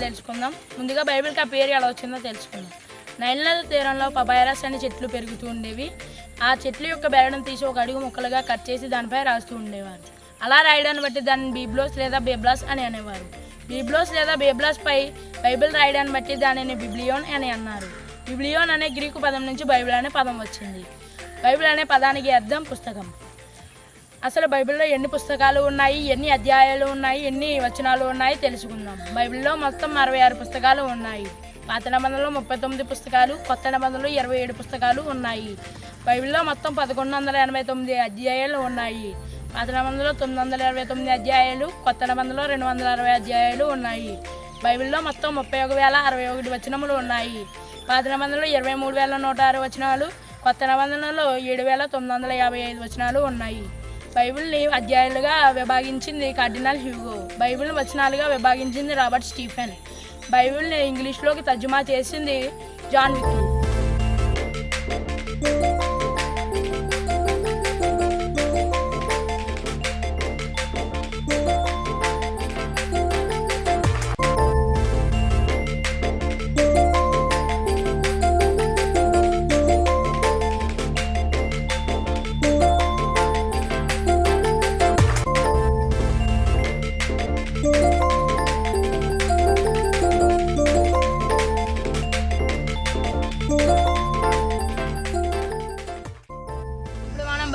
తెలుసుకుందాం. ముందుగా బైబిల్కి ఆ పేరు ఎలా వచ్చిందో తెలుసుకుందాం. నైల్ నది తీరంలో పపాయరాస్ అనే చెట్లు పెరుగుతూ ఉండేవి. ఆ చెట్ల యొక్క బెరడం తీసి ఒక అడుగు ముక్కలుగా కట్ చేసి దానిపై రాస్తూ ఉండేవారు. అలా రాయడాన్ని బట్టి దాన్ని బీబ్లోస్ లేదా బేబ్లాస్ అని అనేవారు. బీబ్లోస్ లేదా బేబ్లాస్ పై బైబిల్ రాయడాన్ని బట్టి దానిని బిబ్లియోన్ అని అన్నారు. బిబ్లియోన్ అనే గ్రీకు పదం నుంచి బైబిల్ అనే పదం వచ్చింది. బైబిల్ అనే పదానికి అర్థం పుస్తకం. అసలు బైబిల్లో ఎన్ని పుస్తకాలు ఉన్నాయి ఎన్ని అధ్యాయాలు ఉన్నాయి ఎన్ని వచనాలు ఉన్నాయి తెలుసుకుందాం. బైబిల్లో మొత్తం అరవై ఆరు పుస్తకాలు ఉన్నాయి. పాత నిబంధనలో ముప్పై తొమ్మిది పుస్తకాలు కొత్త నిబంధనలో ఇరవై ఏడు పుస్తకాలు ఉన్నాయి. బైబిల్లో మొత్తం పదకొండు వందల ఎనభై తొమ్మిది అధ్యాయాలు ఉన్నాయి. పాత నిబంధనలో తొమ్మిది వందల ఇరవై తొమ్మిది అధ్యాయాలు కొత్త నిబంధనలో రెండు వందల అరవై అధ్యాయాలు ఉన్నాయి. బైబిల్లో మొత్తం ముప్పై ఒక వేల అరవై ఒకటి వచనములు ఉన్నాయి. పాత నిబంధనలో ఇరవై మూడు వేల నూట ఆరు వచనాలు కొత్త నిబంధనలో ఏడు వేల తొమ్మిది వందల యాభై ఐదు వచనాలు ఉన్నాయి. బైబిల్ని అధ్యాయాలుగా విభాగించింది కార్డినల్ హ్యూగో. బైబిల్ వచనాలుగా విభాగించింది రాబర్ట్ స్టీఫెన్. బైబిల్ని ఇంగ్లీష్లోకి తర్జుమా చేసింది జాన్ విక్లీ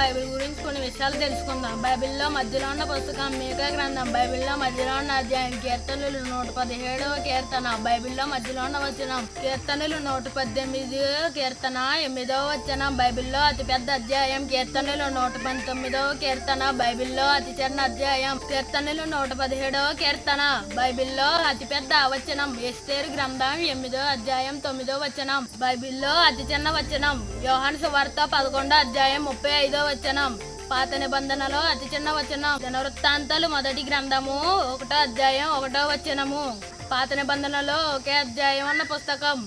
ఇప్పుడు విషయాలు తెలుసుకుందాం. బైబిల్లో మధ్యలో ఉన్న పుస్తకం మీకా గ్రంథం. బైబిల్లో మధ్యలో ఉన్న అధ్యాయం కీర్తనలు నూట పదిహేడవ కీర్తన. బైబిల్లో మధ్యలో ఉన్న వచనం కీర్తనలు నూట పద్దెనిమిది కీర్తన ఎనిమిదవ వచనం. బైబిల్లో అతిపెద్ద అధ్యాయం కీర్తనలు నూట పంతొమ్మిదవ కీర్తన. బైబిల్లో అతి చిన్న అధ్యాయం కీర్తనలు నూట పదిహేడవ కీర్తన. బైబిల్లో అతిపెద్ద వచనం ఎస్తేరు గ్రంథం ఎనిమిదో అధ్యాయం తొమ్మిదో వచనం. బైబిల్లో అతి చిన్న వచనం యోహాను సువార్త పదకొండో అధ్యాయం ముప్పై ఐదో వచనం. పాత నిబంధనలో అతి చిన్న వచనం. జనవృత్తాంతాలు మొదటి గ్రంథము ఒకటో అధ్యాయం ఒకటో వచనము. పాత నిబంధనలో ఒకే అధ్యాయం ఉన్న పుస్తకం.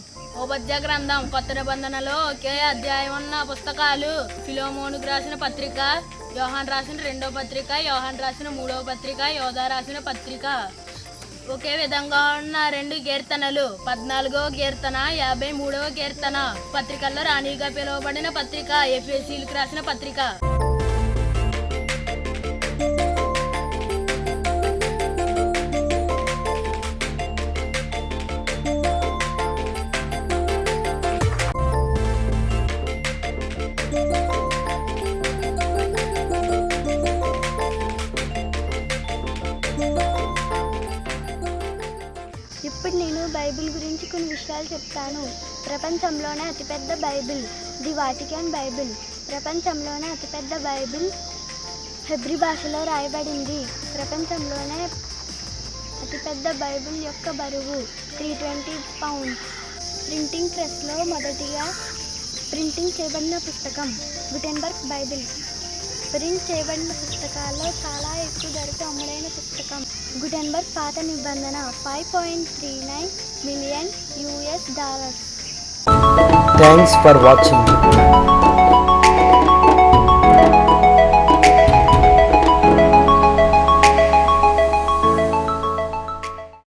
ఉపద్య గ్రంథం కొత్త నిబంధనలో ఒకే అధ్యాయం ఉన్న పుస్తకాలు. ఫిలోమోనుకు రాసిన పత్రిక యోహాన్ రాసిన రెండో పత్రిక యోహాన్ రాసిన మూడో పత్రిక యోధా రాసిన పత్రిక. ఒకే విధంగా ఉన్న రెండు కీర్తనలు పద్నాలుగో కీర్తన యాభై మూడవ కీర్తన. పత్రికల్లో రాణిగా పిలువబడిన పత్రిక ఎఫ్ఎసీలకు రాసిన పత్రిక. ఇప్పుడు నేను బైబిల్ గురించి కొన్ని విషయాలు చెప్తాను. ప్రపంచంలోనే అతిపెద్ద బైబిల్ ది వాటికన్ బైబిల్. ప్రపంచంలోనే అతిపెద్ద బైబిల్ హెబ్రి భాషలో రాయబడింది. ప్రపంచంలోనే అతిపెద్ద బైబిల్ యొక్క బరువు త్రీ ట్వంటీ పౌండ్స్ ప్రింటింగ్ ప్రెస్లో మొదటిగా ప్రింటింగ్ చేయబడిన పుస్తకం గుటెన్బర్గ్ బైబిల్. ప్రింట్ చేయబడిన పుస్తకాల్లో చాలా ఎక్కువ ధరకు అమ్ముడైన పుస్తకం. గుటెన్బర్గ్ పాత నిబంధన five point three nine million US dollars thanks for watching